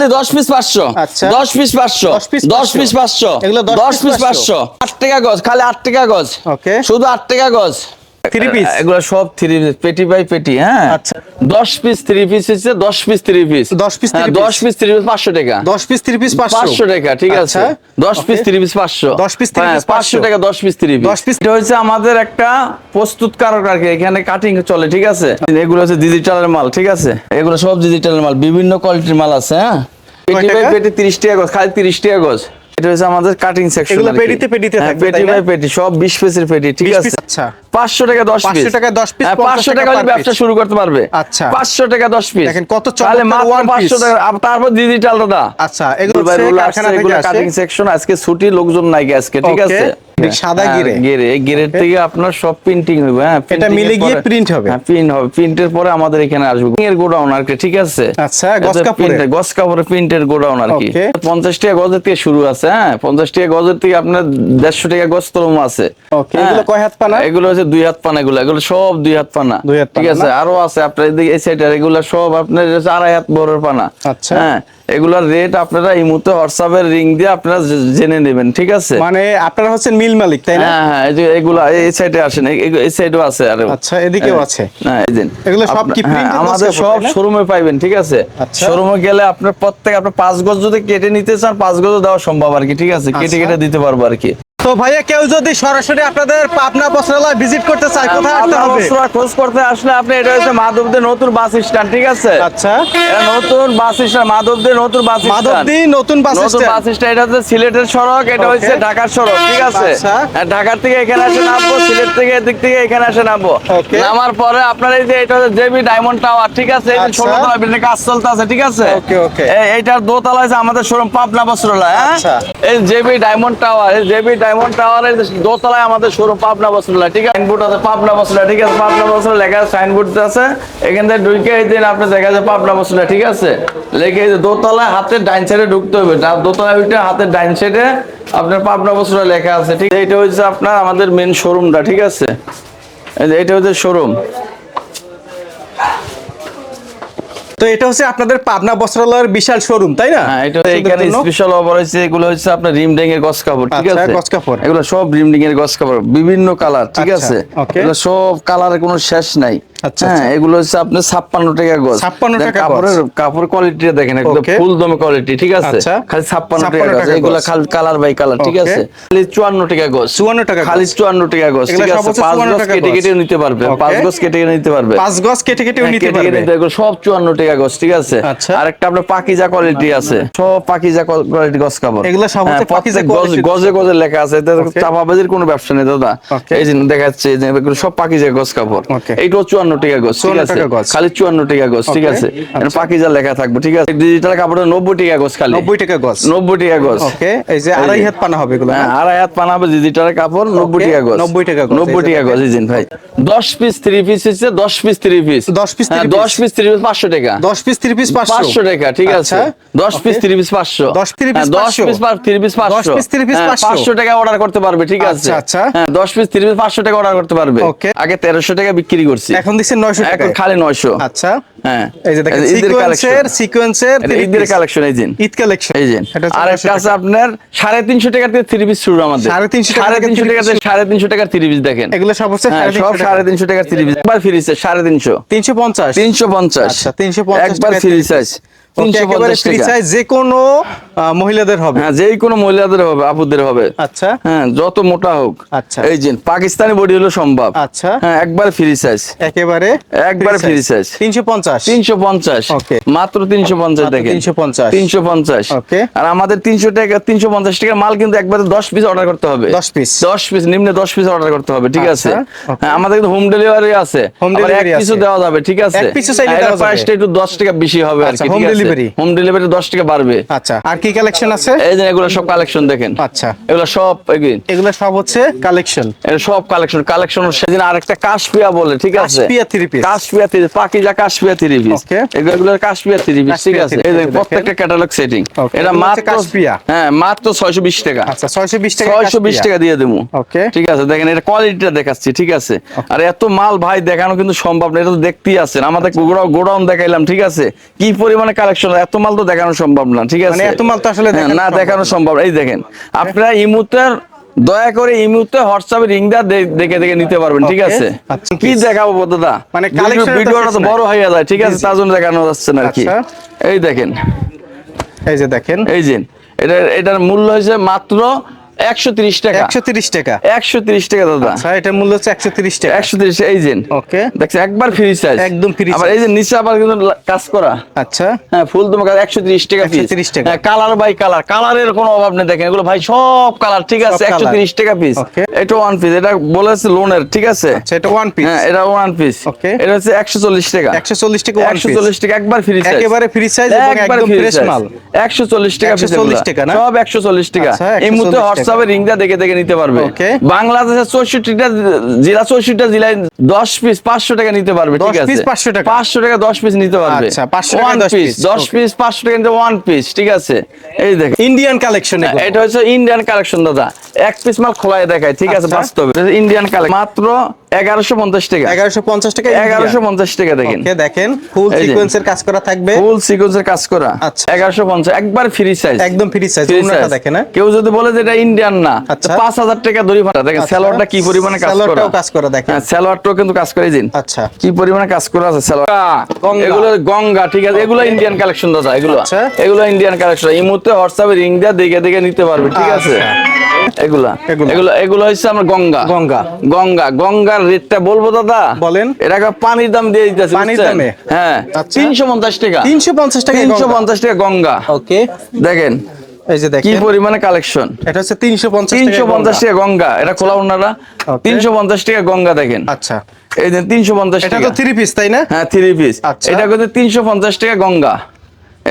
খালি দশ পিস পাঁচশো। আচ্ছা। দশ পিস পাঁচশো। 10 দশ পিস পাঁচশো। দশ পিস পাঁচশো। আট টাকা গজ খালি আট টাকা গজ। ওকে। শুধু আট টাকা গজ। Three piece? এগুলো সব থ্রি পিস পেটি বাই পেটি হ্যাঁ? আচ্ছা। দশ পিস থ্রি পিস হচ্ছে দশ piece three piece 10 piece three দশ পিস থ্রি পিস পাঁচশো টাকা। দশ পিস থ্রি পিস পাঁচশো। টাকা ঠিক আছে। আচ্ছা, দশ পিস থ্রি পিস পাঁচশো। 10 piece three হ্যাঁ, piece পাঁচশো। টাকা দশ পিস থ্রি পিস 10 piece এটা হচ্ছে আমাদের একটা প্রস্তুতকারক আর কি এখানে কাটিং চলে ঠিক আছে? এগুলো হচ্ছে ডিজিটালের মাল ঠিক আছে? এগুলো সব ডিজিটালের মাল বিভিন্ন কোয়ালিটির মাল আছে হ্যাঁ? পেটি বাই? পেটি তিরিশ টাকা গজ খালি তিরিশ টাকা গজ। এটা হচ্ছে আমাদের কাটিং সেকশন এগুলো পেটিতে পেটিতে থাকবে, পেটি বাই পেটি সব বিশ পিসের পেটি ঠিক আছে? আচ্ছা। পাঁচশো টাকা দশ পিস 500 টাকা 10 piece, 50 পাঁচশো টাকা টাকা হলে ব্যবসা শুরু করতে পারবে। আচ্ছা। পাঁচশো টাকা দশ পিস দেখেন কত চমৎকার পাঁচশো piece। টাকা তারপর ডিজিটাল দাদা। আচ্ছা এগুলো কারখানা থেকে আসে। কাটিং সেকশন আজকে ছুটি লোকজন নাই আজকে ঠিক আছে? সাদা হ্যাঁ, গিরে। গিরে এই গিরের থেকে আপনার সব প্রিন্টিং হবে হ্যাঁ এটা মিলে এর গিয়ে পরে- হবে। হ্যাঁ প্রিন্ট হবে প্রিন্টের পরে আমাদের এখানে আসবে এর গোডাউন আর কি ঠিক আছে আচ্ছা, গজ কাপড়ের। print- কাপড়ের প্রিন্টের গোডাউন আর কি Okay. পঞ্চাশ টাকা গজের থেকে শুরু আছে হ্যাঁ পঞ্চাশ টাকা গজের থেকে আপনার দেড়শো টাকা গজ তরম আছে Okay, হ্যাঁ। এগুলো কয় হাত পানা? এগুলো হচ্ছে দুই হাত পানা এগুলো এগুলো সব দুই হাত পানা ঠিক আছে আরও আছে আপনার এদিকে এই সাইডের এগুলো সব আপনার আড়াই হাত বড় পানা আচ্ছা। হ্যাঁ এগুলার রেট আপনারা এই মুহূর্তে হোয়াটসঅ্যাপের রিং দিয়ে আপনারা জেনে নেবেন ঠিক আছে মানে আপনারা হচ্ছেন মিল মালিক তাই না হ্যাঁ হ্যাঁ এই যে এগুলা এই সাইডে আসেন এই- সাইডেও আছে আরে আচ্ছা, এদিকেও আছে। না এই দিন এগুলো সব কি প্রিন্ট হ্যাঁ, আমাদের সব? শোরুমে পাইবেন ঠিক আছে আচ্ছা। শোরুমে গেলে আপনার প্রত্যেক আপনার পাঁচ গজ যদি কেটে নিতে চান পাঁচ গজ দেওয়া সম্ভব আর কি ঠিক আছে কেটে আচ্ছা। কেটে দিতে পারব আর কি তো ভাইয়া কেউ যদি সরাসরি আপনাদের পাবনা বস্ত্রালয় ভিজিট করতে চায় কোথায় আসতে হবে? খোঁজ করতে আসলে আপনি এটা হচ্ছে নতুন বাস স্ট্যান্ড ঠিক আছে? আচ্ছা। এটা নতুন বাস স্ট্যান্ড নতুন বাস স্ট্যান্ড। মাধবদী নতুন বাস স্ট্যান্ড। বাস স্ট্যান্ড এটা হচ্ছে সিলেটের সড়ক এটা হচ্ছে ঢাকার সড়ক ঠিক আছে? আচ্ছা। ঢাকার থেকে এখানে আসে নামবো সিলেট থেকে এদিক থেকে এখানে আসে নামবো। নামার পরে আপনার এই যে এটা হচ্ছে জেবি ডায়মন্ড টাওয়ার ঠিক আছে? এই আচ্ছা। তলা বিল্ডিং কাজ চলতে আছে ঠিক আছে? Okay. এই- এইটার দোতলা আছে আমাদের শোরুম পাবনা বস্ত্রালয় হ্যাঁ? আচ্ছা। এই জেবি ডায়মন্ড টাওয়ার এই জেবি ডায়মন্ড টাওয়ারের দোতলায় আমাদের শোরুম পাবনা বস্ত্রালয় ঠিক আছে? সাইনবোর্ড আছে পাবনা বস্ত্রালয় ঠিক আছে? পাবনা বস্ত্রালয় লেখা সাইনবোর্ড আছে। এখান থেকে ঢুকে এই দিন আপনি দেখা যায় পাবনা বস্ত্রালয় ঠিক আছে? লেখে যে দোতলায় হাতের ডাইন সাইডে ঢুকতে হবে। দোতলায় উঠে হাতের ডাইন সাইডে আপনার পাবনা বস্ত্রালয় লেখা আছে, ঠিক? এইটা হচ্ছে আপনার আমাদের মেন শোরুমটা ঠিক আছে? এটা হচ্ছে শোরুম তো এটা হচ্ছে আপনাদের পাবনা বস্ত্রালয়ের বিশাল শোরুম তাই না? হ্যাঁ এটা এখানে? স্পেশাল অফার হচ্ছে এগুলো হচ্ছে আপনার রিমডিং এর গস কাপড় ঠিক আচ্ছা, আছে? গস কাপড়। এগুলো সব রিমডিং এর গস কাপড় বিভিন্ন কালার ঠিক আচ্ছা, আছে? এগুলো সব কালারের কোনো শেষ নাই। হ্যাঁ আচ্ছা। এগুলো হচ্ছে আপনার ছাপ্পান্ন টাকা গজ। 56 টাকা কাপড়ের কাপড় কোয়ালিটি দেখেন একদম ফুল দমে কোয়ালিটি ঠিক আছে? আচ্ছা। খালি ছাপ্পান্ন 56 টাকা গজ। এগুলো খালি কালার বাই কালার ঠিক আছে? খালি চুয়ান্ন টাকা গজ। 54 টাকা খালি চুয়ান্ন টাকা গজ ঠিক সব আছে? পাঁচ গজ কেটে কেটে নিতে পারবে পাঁচ গজ কেটে কেটে নিতে পারবে পাঁচ গজ কেটে হ্যাঁ, নিতে পারবে কেটে সব চুয়ান্ন টাকা গজ ঠিক আছে? আচ্ছা। আর একটা আপনার পাকিজা কোয়ালিটি আছে। সব পাকিজা কোয়ালিটি গজ কাপড়। এগুলো সব হচ্ছে হ্যাঁ, পাকিজা গজ- গজে গজে লেখা আছে। চাপাবাজির কোনো ব্যবসা নেই দাদা। এই যে দেখাচ্ছে সব পাকিজা গজ কাপড়. এইটাও চুয়ান্ন টাকা গজ ঠিক 54 আছে? খালি চুয়ান্ন টাকা গজ ঠিক আছে? আচ্ছা। পাকিজা লেখা থাকবে ঠিক আছে? ডিজিটাল কাপড়ের নব্বই টাকা গজ খালি। নব্বই টাকা গজ। নব্বই টাকা গজ। ওকে এই যে আড়াই হাত পানা হবে এগুলো হ্যাঁ, আড়াই হাত পানাবে ডিজিটাল কাপড় নব্বই টাকা গজ। 90 টাকা গজ। নব্বই টাকা গজ ভাই। দশ পিস থ্রি পিস হচ্ছে দশ piece three piece 10 piece three piece। দশ পিস থ্রি পিস পাঁচশো টাকা। দশ পিস থ্রি পিস পাঁচশো। টাকা ঠিক আছে। আচ্ছা, দশ পিস। থ্রি পিস পাঁচশো। 10 three piece হ্যাঁ, দশ পিস থ্রি পিস পাঁচশো। হ্যাঁ, 500 পাঁচশো টাকা অর্ডার করতে পারবে ঠিক আছে। আচ্ছা, আচ্ছা। হ্যাঁ দশ পিস থ্রি পিস পাঁচশো টাকা অর্ডার করতে পারবে। আগে তেরোশো টাকা বিক্রি করছি। এখন দিচ্ছেন নয়শো টাকা খালি নয়শো। আচ্ছা। হ্যাঁ। এই যে দেখেন সিকোয়েন্সের সিকোয়েন্সের ঈদের কালেকশন এই দিন ঈদ কালেকশন এই যে। আর একটা আছে আপনার সাড়ে তিনশো টাকা থেকে থ্রি পিস শুরু আমাদের। 350 টাকা টাকা থেকে থ্রি পিস দেখেন। এগুলো সব হচ্ছে হ্যাঁ, সব সাড়ে তিনশো টাকার থ্রি পিস একবার তিনশো। তিনশো পঞ্চাশ। তিনশো পঞ্চাশ। আচ্ছা, 350 একবার ফ্রি সাইজ তিনশো পঞ্চাশ টাকা। যে কোনো মহিলাদের হবে। হ্যাঁ যেই কোনো মহিলাদের হবে আপুদের হবে। আচ্ছা। হ্যাঁ যত মোটা হোক। আচ্ছা। এই যে পাকিস্তানি বডি হলো সম্ভব। আচ্ছা। হ্যাঁ একবার ফ্রি সাইজ একেবারে একবার free size। তিনশো পঞ্চাশ। তিনশো মাত্র তিনশো পঞ্চাশ মাত্র দেখেন। 350 তিনশো পঞ্চাশ। আর আমাদের তিনশো টাকা তিনশো পঞ্চাশ টাকার মাল কিন্তু একবারে দশ পিস অর্ডার করতে হবে। 10 piece। দশ পিস নিম্নে দশ পিস অর্ডার করতে হবে ঠিক আছে? আচ্ছা, হ্যাঁ, আমাদের কিন্তু হোম ডেলিভারি আছে। পিসও দেওয়া যাবে ঠিক আছে? এক piece চাইলে দেওয়া যাবে। প্রাইসটা একটু দশ টাকা বেশি হবে আর আচ্ছা, কি ঠিক আছে? Delivery। হোম ডেলিভারি দশ টাকা বাড়বে। আচ্ছা আর কি কালেকশন আছে? এই যে এগুলো সব কালেকশন দেখেন। আচ্ছা। এগুলো সব এগুলো। সব হচ্ছে কালেকশন এটা সব কালেকশন কালেকশন সেদিন আরেকটা কাশপিয়া বলে ঠিক আছে? Kashpia three piece। Kashpia three Pakiza Kashpia three piece. এগুলো কাশপিয়া থ্রি পিস ঠিক আছে? এই দেখেন। প্রত্যেকটা ক্যাটালগ সেটিং এটা মাত্র কাশপিয়া। হ্যাঁ মাত্র ছয়শো বিশ টাকা। আচ্ছা ছয়শো বিশ টাকা ছয়শো বিশ কাশপিয়া। টাকা দিয়ে দেবো। Okay. ঠিক আছে? দেখেন এটা কোয়ালিটিটা দেখাচ্ছি ঠিক আছে? আর এত মাল ভাই দেখানো কিন্তু সম্ভব না এটা তো দেখতেই আছেন। আমাদের গোডাউন গোডাউন দেখাইলাম ঠিক আছে? কি পরিমাণে কালেকশন কালেকশন এত মাল তো দেখানো সম্ভব না ঠিক আছে? মানে এত মাল তো আসলে হ্যাঁ, না দেখানো সম্ভব এই দেখেন আপনারা ইমুতে দয়া করে ইমুতে হোয়াটসঅ্যাপে রিং দা দেখে দেখে নিতে পারবেন ঠিক আছে? আচ্ছা, কি দেখাবো দাদা মানে তো ভিডিওটা তো বড় হয়ে যায় ঠিক আছে। তার জন্য দেখানো যাচ্ছে না আর কি। আচ্ছা। এই দেখেন। এই যে দেখেন। এই যে এটা এটার মূল্য হয়েছে মাত্র টাকা। টাকা। টাকা দাদা। আচ্ছা এটার মূল্য হচ্ছে একশো তিরিশ টাকা। একশো তিরিশ এই যে। ওকে দেখছে একবার ফ্রি সাইজ একদম free আবার এই যে নিচে আবার কিন্তু কাজ করা। আচ্ছা। হ্যাঁ ফুল তোমার একশো তিরিশ টাকা 130 টাকা। কালার বাই কালার কালারের কোনো অভাব নেই দেখেন। এগুলো ভাই সব কালার ঠিক আছে? সব একশো colour। তিরিশ টাকা পিস এটা ওয়ান পিস এটা বলেছে লোনের ঠিক আছে? আচ্ছা এটা ওয়ান পিস হ্যাঁ এটা ওয়ান পিস Okay. এটা হচ্ছে একশো চল্লিশ টাকা। একশো চল্লিশ টাকা ওয়ান একশো পিস চল্লিশ টাকা একবার ফ্রি সাইজ একেবারে ফ্রি সাইজ এবং একদম ফ্রেশ মাল। একশো চল্লিশ টাকা 140 টাকা না? সব একশো চল্লিশ টাকা। আচ্ছা, এই মুহূর্তে হোয়াটসঅ্যাপে রিংটা দেখে দেখে নিতে পারবে। বাংলাদেশের চৌষট্টিটা জেলা চৌষট্টিটা জেলায় দশ পিস পাঁচশো টাকা নিতে পারবে ঠিক আছে? পাঁচশো টাকা? পাঁচশো টাকা দশ পিস নিতে পারবে। আচ্ছা, 500 টাকা ওয়ান পিস দশ পিস পাঁচশো টাকা নিতে ওয়ান পিস ঠিক আছে? এই দেখ ইন্ডিয়ান কালেকশন এটা হচ্ছে ইন্ডিয়ান কালেকশন দাদা। এক পিস মাল খোলায় দেখায় ঠিক আছে আচ্ছা। বাস্তবে। ইন্ডিয়ান কালেকশন মাত্র এগারোশো পঞ্চাশ টাকা। এগারোশো পঞ্চাশ টাকা এগারোশো পঞ্চাশ টাকা দেখেন। দেখেন ফুল সিকোয়েন্সের কাজ করা থাকবে। ফুল সিকোয়েন্সের কাজ করা। আচ্ছা। এগারোশো পঞ্চাশ একবার ফ্রি সাইজ একদম ফ্রি সাইজ। দেখেন হ্যাঁ? কেউ যদি বলে যে এটা ইন্ডিয়ান না আচ্ছা। পাঁচ হাজার টাকা দড়ি ফাটা দেখেন আচ্ছা। স্যালোয়ারটা কি পরিমাণে কাজ করা? কাজ করা দেখেন। হ্যাঁ স্যালোয়ারটাও কিন্তু কাজ করে দিন আচ্ছা। কি পরিমাণে কাজ করা আছে স্যালোয়ার। এগুলো গঙ্গা ঠিক আছে। এগুলো ইন্ডিয়ান কালেকশন দাদা এগুলো। আচ্ছা। এগুলো ইন্ডিয়ান কালেকশন এই মুহূর্তে হোয়াটসঅ্যাপে রিং দিয়ে দেখে দেখে নিতে পারবে ঠিক আছে? এগুলা। এগুলা। এগুলো এগুলো হচ্ছে আমার গঙ্গা। গঙ্গা। গঙ্গা গঙ্গার রেটটা বলব দাদা? বলেন। এটাকে পানির দাম দিয়ে দিতেছে পানির দামে? হ্যাঁ। আচ্ছা। তিনশো পঞ্চাশ টাকা। তিনশো পঞ্চাশ টাকা তিনশো পঞ্চাশ টাকা গঙ্গা। ওকে। দেখেন এই যে কি পরিমাণে কালেকশন? এটা হচ্ছে তিনশো পঞ্চাশ তিনশো পঞ্চাশ টাকা গঙ্গা। এটা খোলা ওনারা Okay. তিনশো পঞ্চাশ টাকা গঙ্গা দেখেন। আচ্ছা। এই যে তিনশো পঞ্চাশ এটা টাকা। তো থ্রি পিস তাই না? হ্যাঁ থ্রি পিস আচ্ছা। এটা তিনশো পঞ্চাশ টাকা গঙ্গা।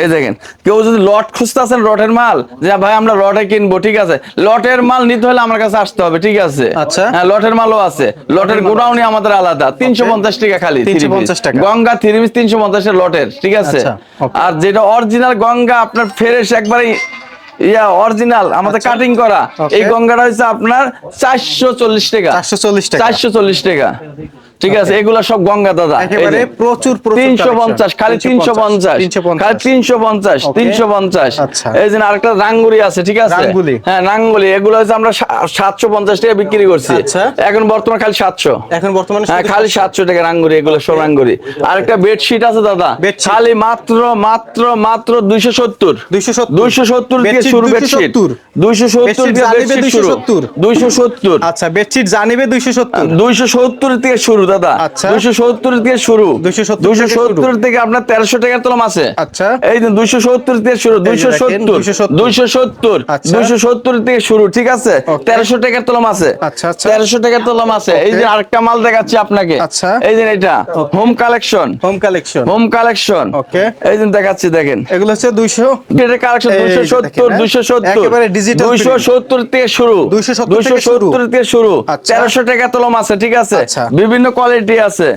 এই দেখেন কেউ যদি লট খুঁজতে আছেন লটের মাল যে ভাই আমরা লটে কিনবো ঠিক আছে? লটের মাল নিতে হলে আমার কাছে আসতে হবে ঠিক আছে? আচ্ছা। হ্যাঁ লটের মালও আছে। লটের গোডাউনই আমাদের আলাদা তিনশো পঞ্চাশ টাকা খালি গঙ্গা থ্রি পিস তিনশো পঞ্চাশ লটের ঠিক আছে? আচ্ছা, আর যেটা অরিজিনাল গঙ্গা আপনার ফ্রেশ একবারে ইয়া অরিজিনাল আমাদের আচ্ছা। কাটিং করা। এই গঙ্গাটা হচ্ছে আপনার চারশো চল্লিশ টাকা। 440 টাকা। চারশো চল্লিশ টাকা। ঠিক আছে এগুলা সব গঙ্গা দাদা একেবারে প্রচুর তিনশো পঞ্চাশ খালি তিনশো পঞ্চাশ খালি তিনশো পঞ্চাশ তিনশো পঞ্চাশ। আচ্ছা। এই যে আরেকটা রাঙ্গুলি আছে ঠিক আছে? হ্যাঁ রাঙ্গুলি এগুলো হচ্ছে আমরা সাতশো পঞ্চাশ টাকা বিক্রি করছি। আচ্ছা। এখন বর্তমান খালি সাতশো। এখন বর্তমানে হ্যাঁ খালি সাতশো। টাকা রাঙ্গুরি এগুলো সব রাঙ্গুরি আরেকটা বেডশিট আছে দাদা খালি মাত্র মাত্র মাত্র দুইশো সত্তর। দুইশো সত্তর। Bedsheet শুরু বেডশিট। দুইশো সত্তর। জানিবে বেডশিট শুরু। দুইশো সত্তর। আচ্ছা বেডশিট জানিবে দুইশো সত্তর। দুইশো সত্তর থেকে শুরু দাদা। আচ্ছা। দুইশো সত্তর থেকে শুরু। 270 দুইশো সত্তর থেকে আপনার তেরোশো টাকার তোলাম আছে। আচ্ছা। এই যে দুইশো সত্তর থেকে শুরু দুইশো সত্তর। 270 দুইশো সত্তর। আচ্ছা। দুইশো সত্তর থেকে শুরু ঠিক আছে? তেরোশো টাকার তোলাম আছে। তেরোশো টাকার তোলাম আছে। এই যে আরেকটা মাল দেখাচ্ছি আপনাকে। এই যে এটা home collection home collection home collection. এই যে দেখাচ্ছি দেখেন। এগুলো হচ্ছে দুইশো এটার কালেকশন দুইশো সত্তর হ্যাঁ? দুইশো সত্তর। একেবারে digital দুইশো সত্তর থেকে শুরু। দুইশো সত্তর থেকে শুরু। তেরোশো টাকা তোলম আছে ঠিক আছে। বিভিন্ন কোয়ালিটি আছে।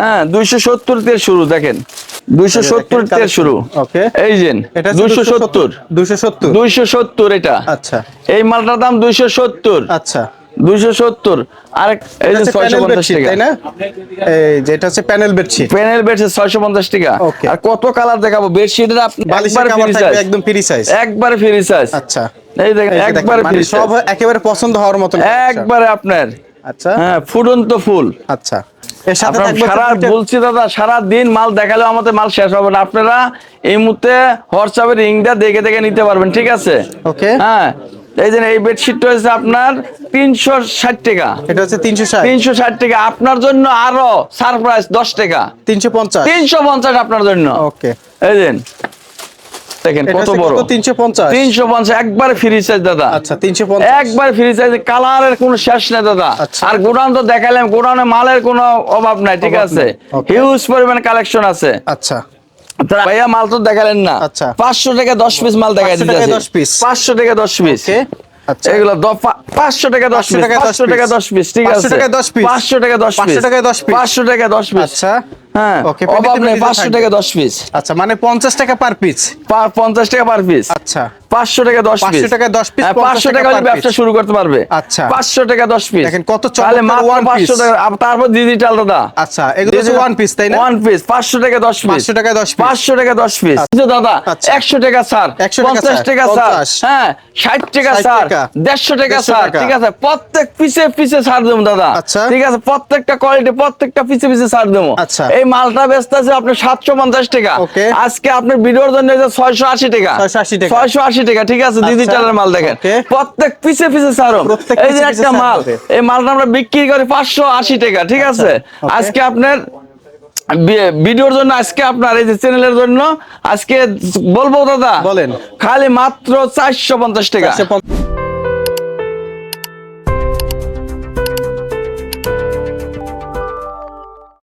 হ্যাঁ দুইশো সত্তর থেকে শুরু দেখেন। দুইশো সত্তর থেকে শুরু। এই যে দুইশো সত্তর। দুইশো সত্তর। দুইশো সত্তর। এটা। আচ্ছা। এই মালটার দাম দুইশো সত্তর। আচ্ছা। দুইশো সত্তর। আর এই যে ছয়শো প্যানেল পঞ্চাশ বেডশিট টাকা। তাই না? এই যেটা হচ্ছে প্যানেল বেডশিট প্যানেল বেডশিট ছয়শো পঞ্চাশ টাকা। আর কত কালার দেখাবো? বেডশিটের একবার ফ্রি সাইজ একদম ফ্রি সাইজ একবারে ফ্রি সাইজ আচ্ছা। এই দেখেন একবারে মানে সব একেবারে পছন্দ হওয়ার মতো একবারে আপনার। আচ্ছা। হ্যাঁ ফুটন্ত ফুল। আচ্ছা। আপনার সারা বলছি দাদা সারা দিন মাল দেখালে আমাদের মাল শেষ হবে না। আপনারা এই মুহূর্তে হোয়াটসঅ্যাপে রিংটা দেখে দেখে নিতে পারবেন ঠিক আছে? Okay. হ্যাঁ এই যে এই বেডশিটটা হচ্ছে আপনার তিনশো ষাট টাকা। এটা হচ্ছে তিনশো তিনশো ষাট টাকা আপনার জন্য আরও সারপ্রাইজ দশ টাকা। তিনশো পঞ্চাশ। তিনশো পঞ্চাশ আপনার জন্য। ওকে। এই দেখেন কত বড়? কত? তিনশো পঞ্চাশ। তিনশো পঞ্চাশ একবারে ফ্রি সাইজ দাদা। আচ্ছা তিনশো পঞ্চাশ। একবার ফ্রি সাইজ কালারের কোনো শেষ নেই দাদা। আচ্ছা। আর গোডাউন তো দেখালাম গোডাউনে মালের কোনো অভাব নাই ঠিক আছে? হিউজ পরিমাণ কালেকশন আছে। আচ্ছা। ভাইয়া মাল তো দেখালেন না। আচ্ছা। পাঁচশো টাকা দশ পিস মাল দেখাই 500 দিতে টাকায় 10 piece। পাঁচশো টাকা দশ পিস ওকে আচ্ছা। এগুলো পাঁচশো টাকা দশ 500 পিস 10 পাঁচশো টাকা। দশ পিস ঠিক 500 আছে? টাকায় 10 piece। পাঁচশো টাকা দশ 500 পিস টাকায় 10 পাঁচশো টাকা দশ পিস আচ্ছা। হ্যাঁ অভাব নেই পাঁচশো টাকা দশ পিস আচ্ছা মানে পঞ্চাশ টাকা পার পিস পঞ্চাশ টাকা পার পিস আচ্ছা। পাঁচশো টাকা দশ 500 পিস টাকা 10 piece, পাঁচশো টাকা হলে ব্যবসা শুরু করতে পারবে। আচ্ছা। পাঁচশো টাকা দশ পিস দেখেন কত মাত্র পাঁচশো টাকা তারপর ডিজিটাল দাদা আচ্ছা এগুলো ওয়ান পিস তাই না? ওয়ান পিস পাঁচশো টাকা দশ পিস 500 টাকা 10 piece। পাঁচশো টাকা দশ পিস আচ্ছা। দাদা? আচ্ছা। একশো টাকা স্যার 100 পঞ্চাশ টাকা স্যার হ্যাঁ ষাট টাকা স্যার দেড়শো টাকা 150 স্যার ঠিক আছে? প্রত্যেক পিসে পিসে ছাড় দেবো দাদা। আচ্ছা। ঠিক আছে? প্রত্যেকটা কোয়ালিটি প্রত্যেকটা পিসে পিসে ছাড় দেবো। আচ্ছা। এই মালটা ব্যস্ত আছে আপনার সাতশো পঞ্চাশ টাকা। আজকে আপনার ভিডিওর জন্য ছয়শো আশি টাকা। 680 টাকা। ছয়শো আশি টাকা ঠিক আছে? দিদি ডিজিটালের মাল দেখেন। প্রত্যেক পিছে পিছে সারম এই যে একটা মাল এই মালটা আমরা বিক্রি করি পাঁচশো আশি টাকা ঠিক আছে? আজকে আপনার ভিডিওর জন্য আজকে আপনার এই যে চ্যানেলের জন্য আজকে বলব দাদা বলেন। খালি মাত্র চারশো পঞ্চাশ টাকা। 450